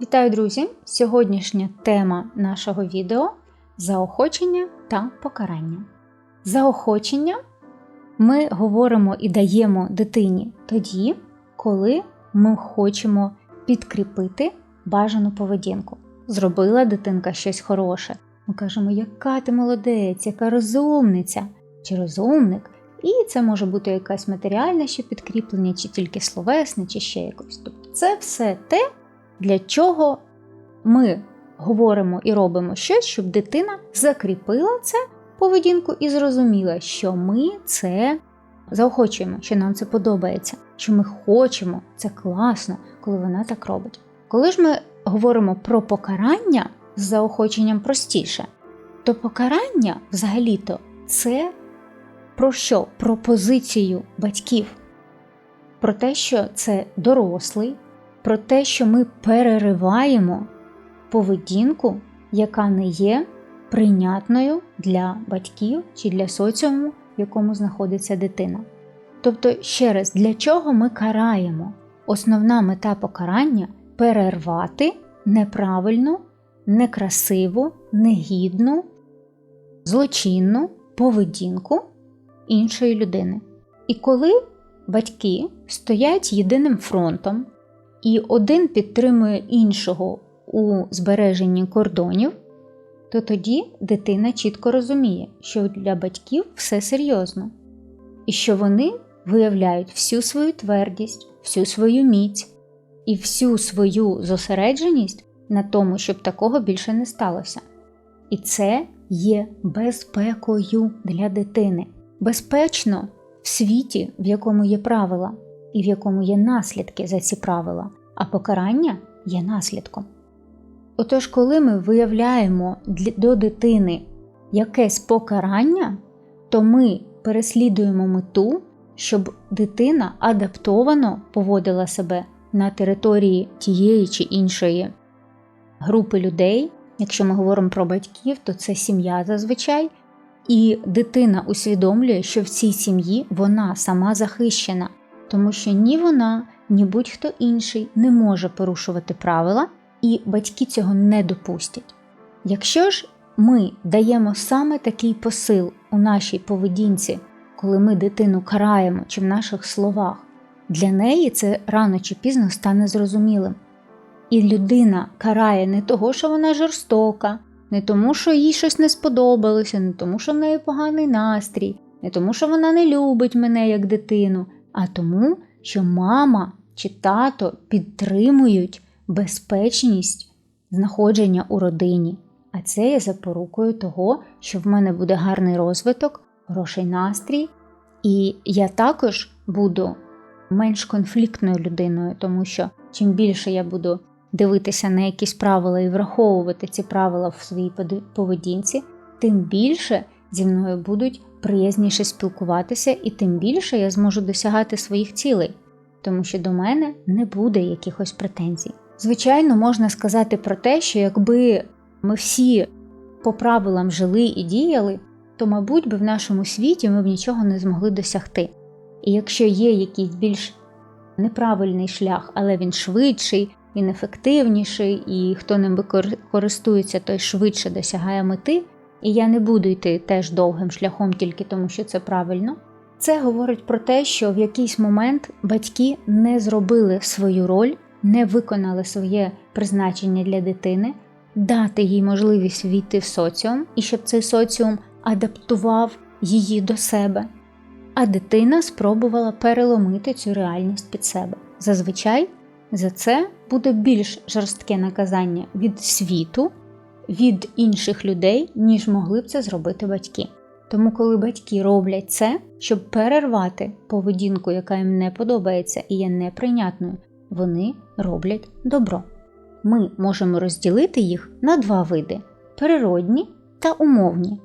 Вітаю, друзі! Сьогоднішня тема нашого відео заохочення та покарання. Заохочення ми говоримо і даємо дитині тоді, коли ми хочемо підкріпити бажану поведінку. Зробила дитинка щось хороше. Ми кажемо, яка ти молодець, яка розумниця чи розумник. І це може бути якась матеріальне ще підкріплення, чи тільки словесне, чи ще якось. Тобто це все те, для чого ми говоримо і робимо щось, щоб дитина закріпила це поведінку і зрозуміла, що ми це заохочуємо, що нам це подобається, що ми хочемо, це класно, коли вона так робить. Коли ж ми говоримо про покарання з заохоченням простіше, то покарання взагалі-то це про що? Про позицію батьків, про те, що це дорослий, про те, що ми перериваємо поведінку, яка не є прийнятною для батьків чи для соціуму, в якому знаходиться дитина. Тобто, ще раз, для чого ми караємо? Основна мета покарання перервати неправильну, некрасиву, негідну, злочинну поведінку іншої людини. І коли батьки стоять єдиним фронтом, і один підтримує іншого у збереженні кордонів, то тоді дитина чітко розуміє, що для батьків все серйозно, і що вони виявляють всю свою твердість, всю свою міць і всю свою зосередженість на тому, щоб такого більше не сталося. І це є безпекою для дитини. Безпечно в світі, в якому є правила, і в якому є наслідки за ці правила, а покарання є наслідком. Отож, коли ми виявляємо до дитини якесь покарання, то ми переслідуємо мету, щоб дитина адаптовано поводила себе на території тієї чи іншої групи людей. Якщо ми говоримо про батьків, то це сім'я зазвичай. І дитина усвідомлює, що в цій сім'ї вона сама захищена, тому що ні вона, ні будь-хто інший не може порушувати правила, і батьки цього не допустять. Якщо ж ми даємо саме такий посил у нашій поведінці, коли ми дитину караємо чи в наших словах, для неї це рано чи пізно стане зрозумілим. І людина карає не того, що вона жорстока, не тому, що їй щось не сподобалося, не тому, що в неї поганий настрій, не тому, що вона не любить мене як дитину, а тому, що мама чи тато підтримують безпечність знаходження у родині. А це є запорукою того, що в мене буде гарний розвиток, хороший настрій, і я також буду менш конфліктною людиною, тому що чим більше я буду дивитися на якісь правила і враховувати ці правила в своїй поведінці, тим більше зі мною будуть приязніше спілкуватися, і тим більше я зможу досягати своїх цілей, тому що до мене не буде якихось претензій. Звичайно, можна сказати про те, що якби ми всі по правилам жили і діяли, то, мабуть, би в нашому світі ми б нічого не змогли досягти. І якщо є якийсь більш неправильний шлях, але він швидший, він ефективніший, і хто ним користується, той швидше досягає мети, і я не буду йти теж довгим шляхом тільки тому, що це правильно. Це говорить про те, що в якийсь момент батьки не зробили свою роль, не виконали своє призначення для дитини, дати їй можливість війти в соціум і щоб цей соціум адаптував її до себе. А дитина спробувала переломити цю реальність під себе. Зазвичай за це буде більш жорстке наказання від світу, від інших людей, ніж могли б це зробити батьки. Тому, коли батьки роблять це, щоб перервати поведінку, яка їм не подобається і є неприйнятною, вони роблять добро. Ми можемо розділити їх на два види природні та умовні.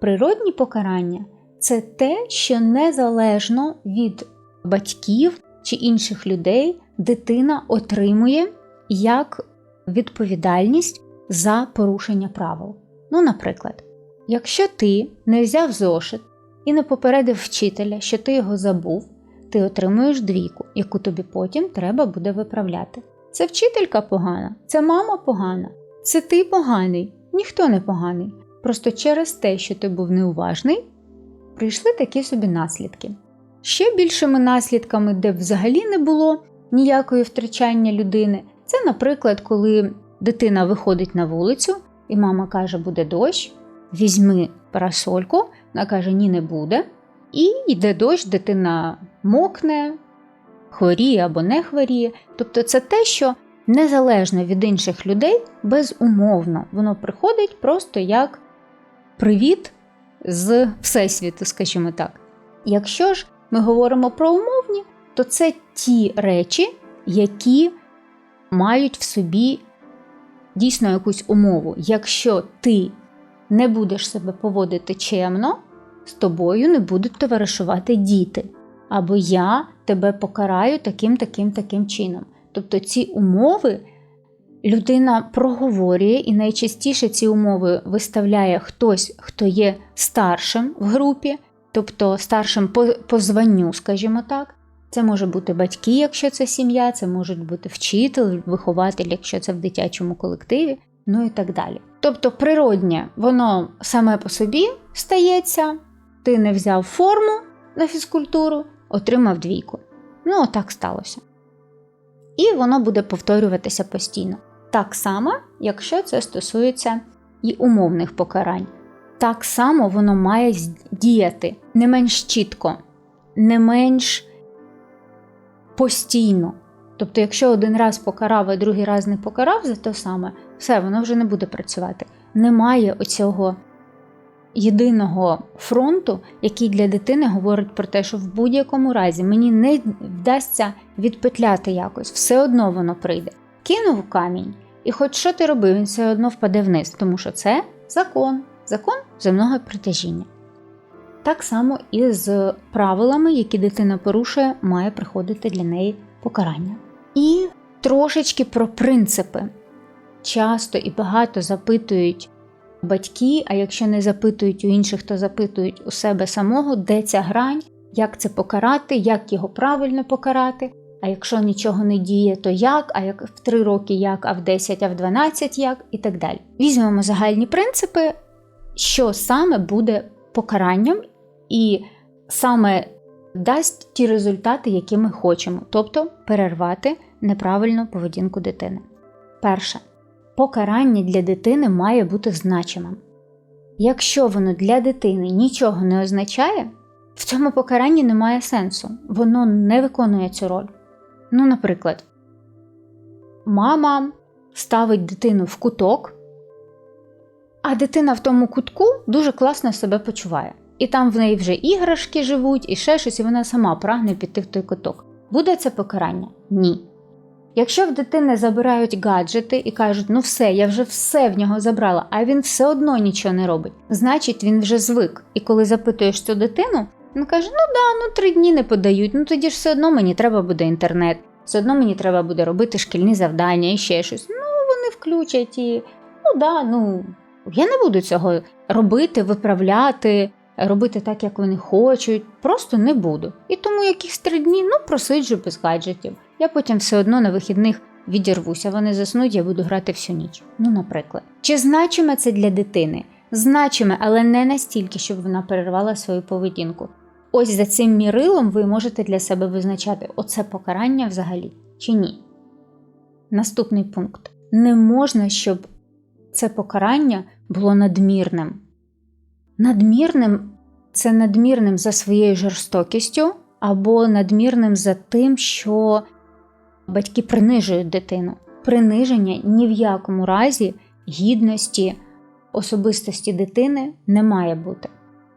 Природні покарання це те, що незалежно від батьків чи інших людей дитина отримує як відповідальність за порушення правил. Ну, наприклад, якщо ти не взяв зошит і не попередив вчителя, що ти його забув, ти отримуєш двійку, яку тобі потім треба буде виправляти. це вчителька погана, це мама погана, це ти поганий, ніхто не поганий. Просто через те, що ти був неуважний, прийшли такі собі наслідки. Ще більшими наслідками, де взагалі не було ніякої втрачання людини, це, наприклад, коли дитина виходить на вулицю, і мама каже, буде дощ, візьми парасольку, вона каже, ні, не буде. І йде дощ, дитина мокне, хворіє або не хворіє. Тобто це те, що незалежно від інших людей, безумовно, воно приходить просто як привіт з Всесвіту, скажімо так. Якщо ж ми говоримо про умовні, то це ті речі, які мають в собі дійсно якусь умову. Якщо ти не будеш себе поводити чемно, з тобою не будуть товаришувати діти. Або я тебе покараю таким, таким, таким чином. Тобто ці умови людина проговорює, і найчастіше ці умови виставляє хтось, хто є старшим в групі, тобто старшим по, по званню, скажімо так. Це може бути батьки, якщо це сім'я, це можуть бути вчитель, вихователь, якщо це в дитячому колективі, ну і так далі. Тобто, природнє, воно саме по собі стається, ти не взяв форму на фізкультуру, отримав двійку. Ну, отак сталося. І воно буде повторюватися постійно. Так само, якщо це стосується і умовних покарань. Так само воно має діяти не менш чітко, не менш постійно. Тобто, якщо один раз покарав, а другий раз не покарав за те саме, все, воно вже не буде працювати. Немає оцього єдиного фронту, який для дитини говорить про те, що в будь-якому разі мені не вдасться відпетляти якось, все одно воно прийде. Кинув камінь, і хоч що ти робив, він все одно впаде вниз, тому що це закон, закон земного притяжіння. Так само і з правилами, які дитина порушує, має приходити для неї покарання. І трошечки про принципи. Часто і багато запитують батьки, а якщо не запитують у інших, то запитують у себе самого, де ця грань, як це покарати, як його правильно покарати. А якщо нічого не діє, то як, а як в 3 роки як, а в 10, а в 12 як, і так далі. Візьмемо загальні принципи, що саме буде покаранням, і саме дасть ті результати, які ми хочемо, тобто перервати неправильну поведінку дитини. Перше, покарання для дитини має бути значимим. Якщо воно для дитини нічого не означає, в цьому покаранні немає сенсу, воно не виконує цю роль. Ну, наприклад, мама ставить дитину в куток, а дитина в тому кутку дуже класно себе почуває. І там в неї вже іграшки живуть, і ще щось, і вона сама прагне піти в той куток. Буде це покарання? Ні. Якщо в дитини забирають гаджети і кажуть, ну все, я вже все в нього забрала, а він все одно нічого не робить, значить він вже звик. І коли запитуєш цю дитину, він каже: Ну да, ну три дні не подають, ну тоді ж все одно мені треба буде інтернет, все одно мені треба буде робити шкільні завдання і ще щось. Ну, вони включать і ну да, ну я не буду цього робити, виправляти робити так, як вони хочуть, просто не буду. І тому якісь три дні ну просиджу без гаджетів. Я потім все одно на вихідних відірвуся, вони заснуть, я буду грати всю ніч. Ну, наприклад. Чи значиме це для дитини? Значиме, але не настільки, щоб вона перервала свою поведінку. Ось за цим мірилом ви можете для себе визначати, оце покарання взагалі чи ні. Наступний пункт: не можна, щоб це покарання було надмірним. Надмірним це надмірним за своєю жорстокістю, або надмірним за тим, що батьки принижують дитину. Приниження ні в якому разі гідності, особистості дитини не має бути.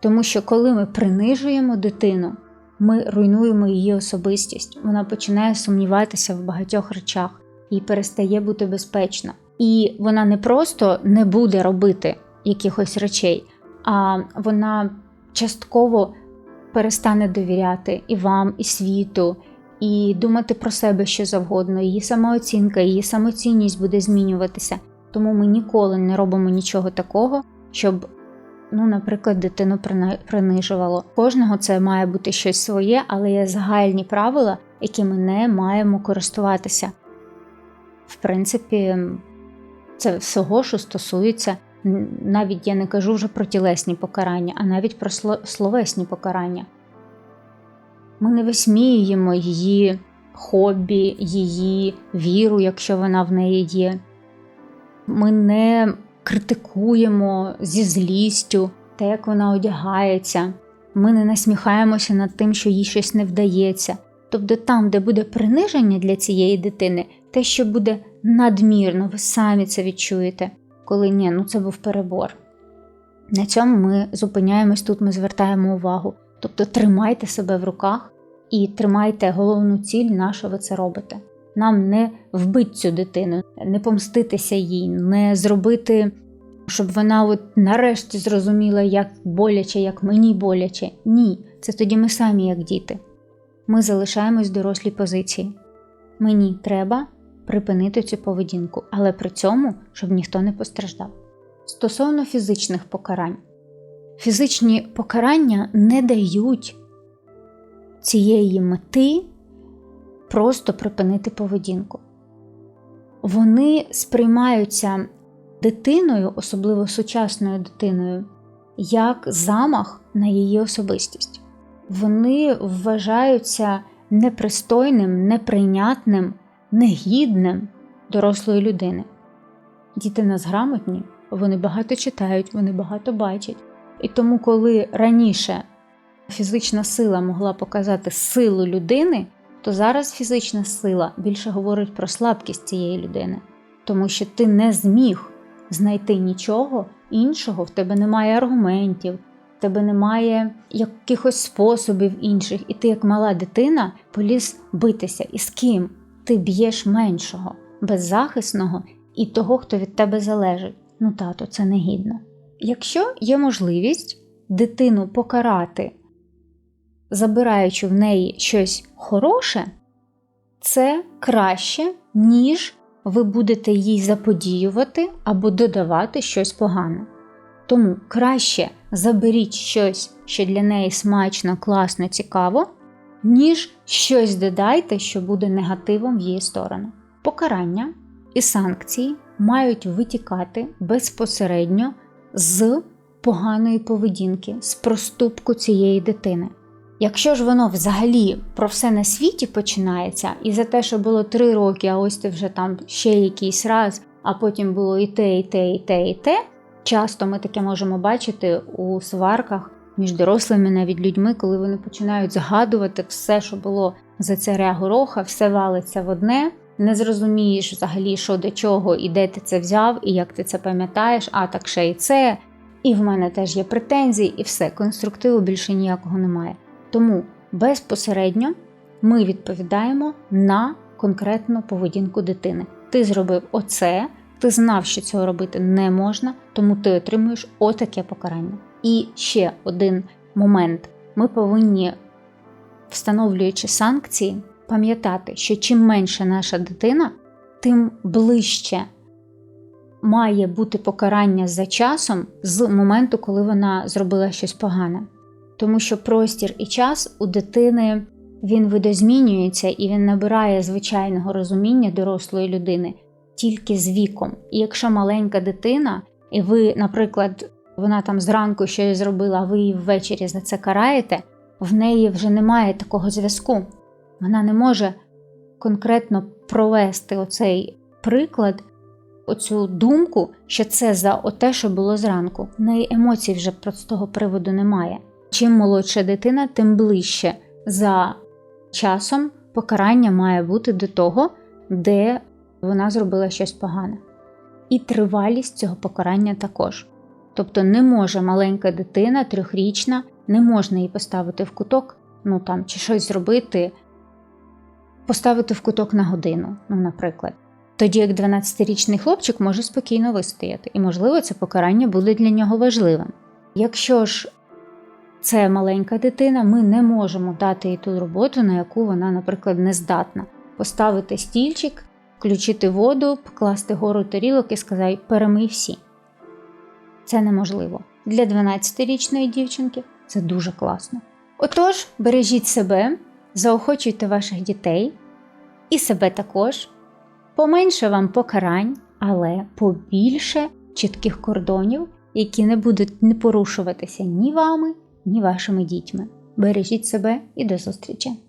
Тому що коли ми принижуємо дитину, ми руйнуємо її особистість, вона починає сумніватися в багатьох речах і перестає бути безпечна. І вона не просто не буде робити якихось речей вона частково перестане довіряти і вам, і світу, і думати про себе що завгодно. Її самооцінка, її самоцінність буде змінюватися. Тому ми ніколи не робимо нічого такого, щоб, ну, наприклад, дитину принижувало. Кожного це має бути щось своє, але є загальні правила, якими не маємо користуватися. в принципі, це всього, що стосується, навіть я не кажу вже про тілесні покарання, а навіть про словесні покарання. Ми не висміюємо її хобі, її віру, якщо вона в неї є. Ми не критикуємо зі злістю те, як вона одягається. Ми не насміхаємося над тим, що їй щось не вдається. Тобто там, де буде приниження для цієї дитини, те, що буде надмірно, ви самі це відчуєте, коли ні, ну це був перебор. На цьому ми зупиняємось тут, ми звертаємо увагу. Тобто тримайте себе в руках і тримайте головну ціль, на що ви це робите. Нам не вбити цю дитину, не помститися їй, не зробити, щоб вона от нарешті зрозуміла, як боляче, як мені боляче. Ні, це тоді ми самі, як діти. Ми залишаємось в дорослій позиції. Мені треба припинити цю поведінку, але при цьому, щоб ніхто не постраждав. Стосовно фізичних покарань, фізичні покарання не дають цієї мети просто припинити поведінку. Вони сприймаються дитиною, особливо сучасною дитиною, як замах на її особистість. Вони вважаються непристойним, неприйнятним, негідним дорослої людини. Діти нас грамотні, вони багато читають, вони багато бачать. І тому, коли раніше фізична сила могла показати силу людини, то зараз фізична сила більше говорить про слабкість цієї людини, тому що ти не зміг знайти нічого іншого, в тебе немає аргументів, в тебе немає якихось способів інших, і ти, як мала дитина, поліз битися. І з ким ти б'єш меншого, беззахисного і того, хто від тебе залежить. Ну, тато, це негідно. Якщо є можливість дитину покарати забираючи в неї щось хороше, це краще, ніж ви будете їй заподіювати або додавати щось погане. Тому краще заберіть щось, що для неї смачно, класно, цікаво, ніж щось додайте, що буде негативом в її сторону. Покарання і санкції мають витікати безпосередньо з поганої поведінки, з проступку цієї дитини. Якщо ж воно взагалі про все на світі починається, і за те, що було три роки, а ось ти вже там ще якийсь раз, а потім було і те, і те, і те, і те. Часто ми таке можемо бачити у сварках між дорослими, навіть людьми, коли вони починають згадувати все, що було за царя гороха, все валиться в одне. Не зрозумієш взагалі, що до чого, і де ти це взяв, і як ти це пам'ятаєш, а так ще і це. І в мене теж є претензії, і все, конструктиву більше ніякого немає. Тому безпосередньо ми відповідаємо на конкретну поведінку дитини. Ти зробив оце, ти знав, що цього робити не можна, тому ти отримуєш отаке покарання. І ще один момент: ми повинні, встановлюючи санкції, пам'ятати, що чим менше наша дитина, тим ближче має бути покарання за часом з моменту, коли вона зробила щось погане тому що простір і час у дитини він видозмінюється і він набирає звичайного розуміння дорослої людини тільки з віком. І якщо маленька дитина, і ви, наприклад, вона там зранку щось зробила, а ви її ввечері за це караєте, в неї вже немає такого зв'язку. Вона не може конкретно провести оцей приклад, оцю думку, що це за те, що було зранку. В неї емоцій вже з того приводу немає. Чим молодша дитина, тим ближче за часом покарання має бути до того, де вона зробила щось погане. І тривалість цього покарання також. Тобто не може маленька дитина, трьохрічна, не можна її поставити в куток, ну там, чи щось зробити, поставити в куток на годину, ну, наприклад. Тоді як 12-річний хлопчик може спокійно вистояти, і, можливо, це покарання буде для нього важливим. Якщо ж це маленька дитина, ми не можемо дати їй ту роботу, на яку вона, наприклад, не здатна. Поставити стільчик, включити воду, покласти гору тарілок і сказати перемий всі. Це неможливо. Для 12-річної дівчинки це дуже класно. Отож, бережіть себе, заохочуйте ваших дітей і себе також. Поменше вам покарань, але побільше чітких кордонів, які не будуть не порушуватися ні вами, ні вашими дітьми. Бережіть себе і до зустрічі!